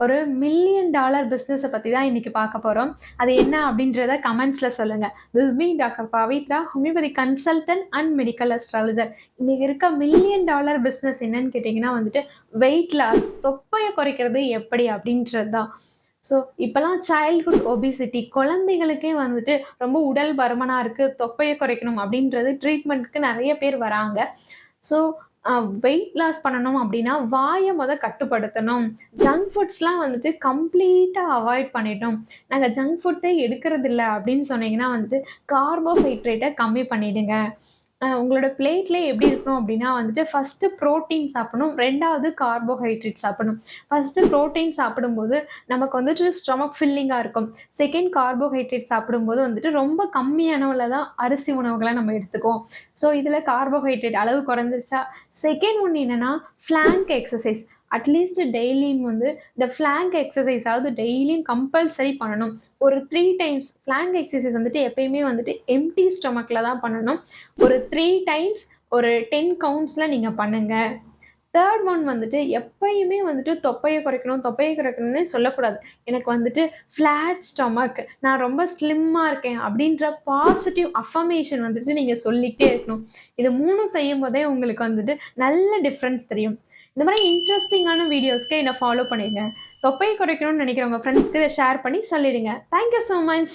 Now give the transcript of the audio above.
ஒரு million dollar பிஸ்னஸை பற்றி தான் இன்றைக்கி பார்க்க போகிறோம் அது என்ன அப்படின்றத கமெண்ட்ஸில் சொல்லுங்கள் this me doctor Pavithra homeopathy consultant and medical astrologer இன்றைக்கி இருக்க மில்லியன் டாலர் பிஸ்னஸ் என்னன்னு கேட்டிங்கன்னா வந்துட்டு வெயிட் லாஸ் தொப்பையை குறைக்கிறது எப்படி அப்படின்றது தான் ஸோ இப்போலாம் சைல்ட்ஹுட் ஒபிசிட்டி குழந்தைகளுக்கே வந்துட்டு ரொம்ப உடல் பருமனாக இருக்குது தொப்பையை குறைக்கணும் அப்படின்றது ட்ரீட்மெண்ட்டுக்கு நிறைய பேர் வராங்க. ஸோ வெயிட் லாஸ் பண்ணணும் அப்படின்னா வாயை முத கட்டுப்படுத்தணும். ஜங்க் ஃபுட்ஸ்லாம் வந்துட்டு கம்ப்ளீட்டாக அவாய்ட் பண்ணிட்டோம் நாங்கள் ஜங்க் ஃபுட்டே எடுக்கிறது இல்லை அப்படின்னு சொன்னீங்கன்னா வந்துட்டு கார்போஹைட்ரேட்டை கம்மி பண்ணிவிடுங்க உங்களோட பிளேட்ல எப்படி இருக்கணும் அப்படின்னா வந்துட்டு ஃபஸ்ட்டு ப்ரோட்டீன் சாப்பிடணும் ரெண்டாவது கார்போஹைட்ரேட் சாப்பிடணும். ஃபஸ்ட்டு ப்ரோட்டீன் சாப்பிடும்போது நமக்கு வந்துட்டு ஸ்டொமக் ஃபில்லிங்காக இருக்கும். செகண்ட் கார்போஹைட்ரேட் சாப்பிடும்போது வந்துட்டு ரொம்ப கம்மியானவில் தான் அரிசி உணவுகளை நம்ம எடுத்துக்குவோம். ஸோ இதில் கார்போஹைட்ரேட் அளவு குறைஞ்சிருச்சா? செகண்ட் ஒன்று என்னென்னா ஃப்ளாங்க் எக்ஸசைஸ் அட்லீஸ்ட் டெய்லியும் வந்து இந்த ஃப்ளாங்க் எக்ஸசைஸாவது டெய்லியும் கம்பல்சரி பண்ணணும். ஒரு த்ரீ டைம்ஸ் ஃப்ளாங்க் எக்ஸசைஸ் வந்துட்டு எப்பயுமே வந்துட்டு எம்டி ஸ்டொமக்கில் தான் பண்ணணும். ஒரு த்ரீ டைம்ஸ் ஒரு டென் கவுண்ட்ஸில் நீங்கள் பண்ணுங்கள் தேர்ட் ஒன் வந்துட்டு எப்பயுமே வந்துட்டு தொப்பையை குறைக்கணும் தொப்பையை குறைக்கணும்னே சொல்லக்கூடாது. எனக்கு வந்துட்டு ஃப்ளாட் ஸ்டொமக் நான் ரொம்ப ஸ்லிம்மாக இருக்கேன் அப்படின்ற பாசிட்டிவ் அஃபர்மேஷன் வந்துட்டு நீங்கள் சொல்லிகிட்டே இருக்கணும். இது மூணும் செய்யும் போதே உங்களுக்கு வந்துட்டு நல்ல டிஃப்ரென்ஸ் தெரியும். இந்த மாதிரி இன்ட்ரெஸ்டிங்கான வீடியோஸ்க்கு என்னை ஃபாலோ பண்ணிடுங்க தொப்பையை குறைக்கணும்னு நினைக்கிறவங்க ஃப்ரெண்ட்ஸ்க்கு ஷேர் பண்ணி சொல்லிடுங்க தேங்க்யூ ஸோ மச்